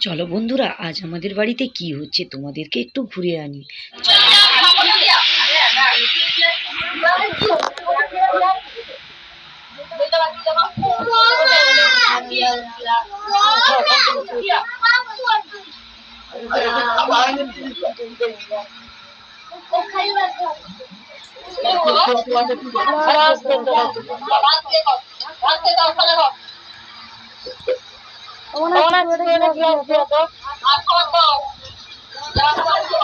চলো বন্ধুরা আজ আমাদের বাড়িতে কি হচ্ছে তোমাদেরকে একটু ঘুরে আনি। Ako na siguro ginagawa ko. Ako to. Ako to.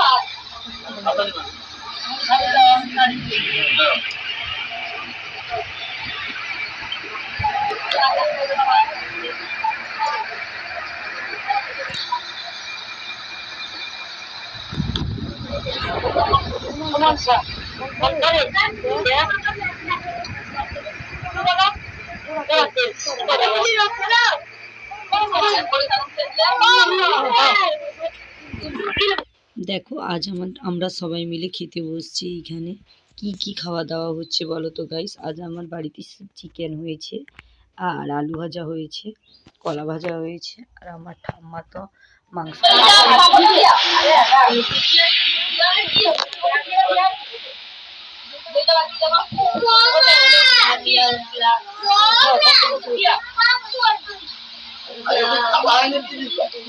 Ako to. Kumansa. Magkalit. Yeah. দেখো, আজ আমার, আমরা সবাই মিলে খেতে বসছি এইখানে কি কি খাওয়া দাওয়া হচ্ছে বলো তো গাইস আজ আমার বাড়িতে চিকেন হয়েছে, আর আলু ভাজা হয়েছে, কলা ভাজা হয়েছে, আর আমার ঠাম্মা তো মাংস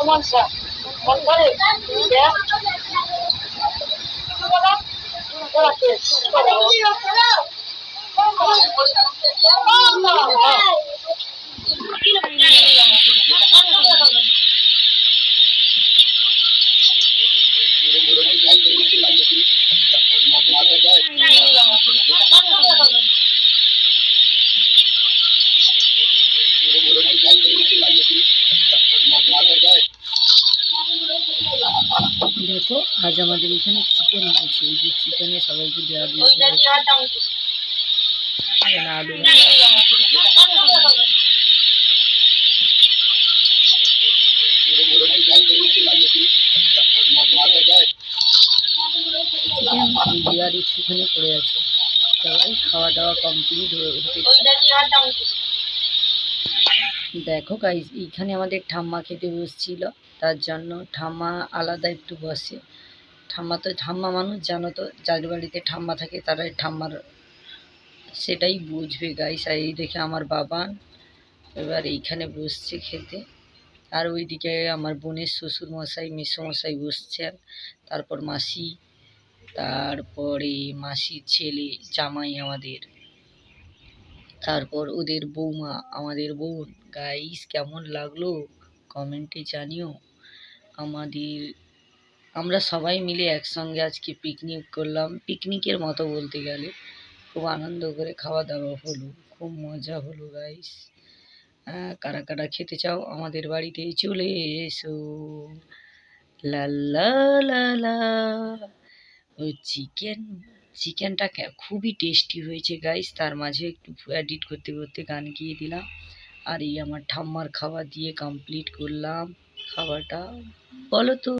comienza. ¿Cuál ¿Ya? Gracias. Thank. দেখো আজ আমাদের এখানে চিকেন হয়েছে। এই যে চিকেনে সবাইকে দেওয়া দিয়ে আলু চিকেন একটুখানি পড়ে আছে। সবাই খাওয়া দাওয়া কমপ্লিট হতে দেখো গাইজ এইখানে আমাদের ঠাম্মা খেতে বসছিল। তার জন্য ঠাম্মা আলাদা একটু বসে। ঠাম্মা তো ঠাম্মা মানুষ, জানো তো, যার বাড়িতে ঠাম্মা থাকে তারাই ঠাম্মার, সেটাই বুঝবে গাইস আর এই দেখে আমার বাবা, এবার এইখানে বসছে খেতে। আর ওইদিকে আমার বোনের শ্বশুর মশাই মশাই বসছেন তারপর মাসি, তারপরে মাসির ছেলে জামাই আমাদের। তারপর ওদের বৌমা, আমাদের বোন। গাইস কেমন লাগল? কমেন্টে জানিও। আমাদের, আমরা সবাই মিলে একসঙ্গে আজকে পিকনিক করলাম। পিকনিকের মতো বলতে গেলে খুব আনন্দ করে খাওয়া দাওয়া হলো, খুব মজা হলো গাইস কারা কারা খেতে চাও আমাদের বাড়িতে চলে এসো। লা লা লা লা। ও চিকেন চিকেনটা খুবই টেস্টি হয়েছে গাইস তার মাঝে একটু এডিট করতে করতে গান গিয়ে দিলাম। আর এই আমার ঠাম্মার খাবার দিয়ে কমপ্লিট করলাম খাবারটা। বলো তো?